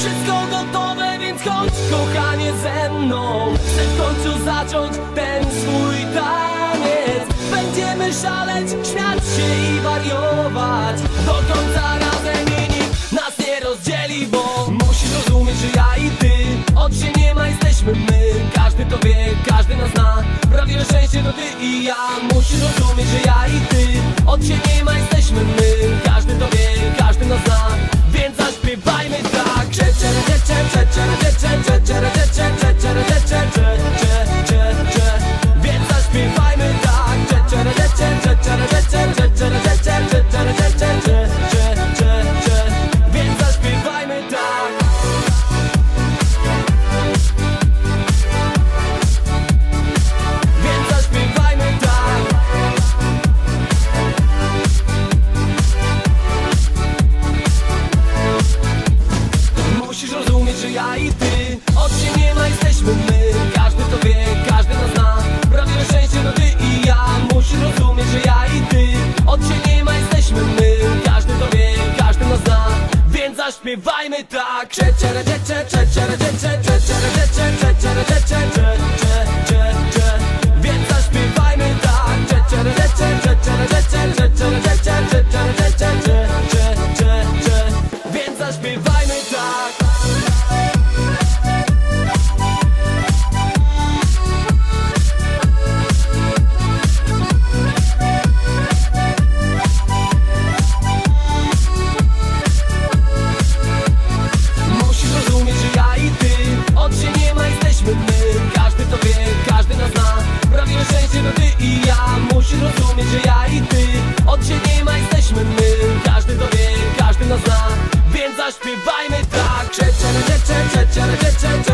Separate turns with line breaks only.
Wszystko gotowe, więc chodź kochanie ze mną. Chcę w końcu zacząć ten swój taniec. Będziemy szaleć, śmiać się i wariować. Do końca razem i nikt nas nie rozdzieli Bo musisz rozumieć, że ja i ty Od się nie ma, jesteśmy my. Każdy to wie, każdy nas zna. Prawdziwe szczęście to ty i ja. Musisz rozumieć, że ja i ty Od się nie ma, jesteśmy my ja i ty. Od się nie ma, jesteśmy my. Każdy to wie, każdy nas zna. Prawdziwe szczęście to ty i ja. Musisz rozumieć, że ja i ty. Od się nie ma, jesteśmy my. Każdy to wie, każdy nas zna. Więc zaśpiewajmy tak. Cze, czere, cze, cze, cze, czere, cze, cze, cze, czere, cze, cze, cze, çara çe çe çara çe çe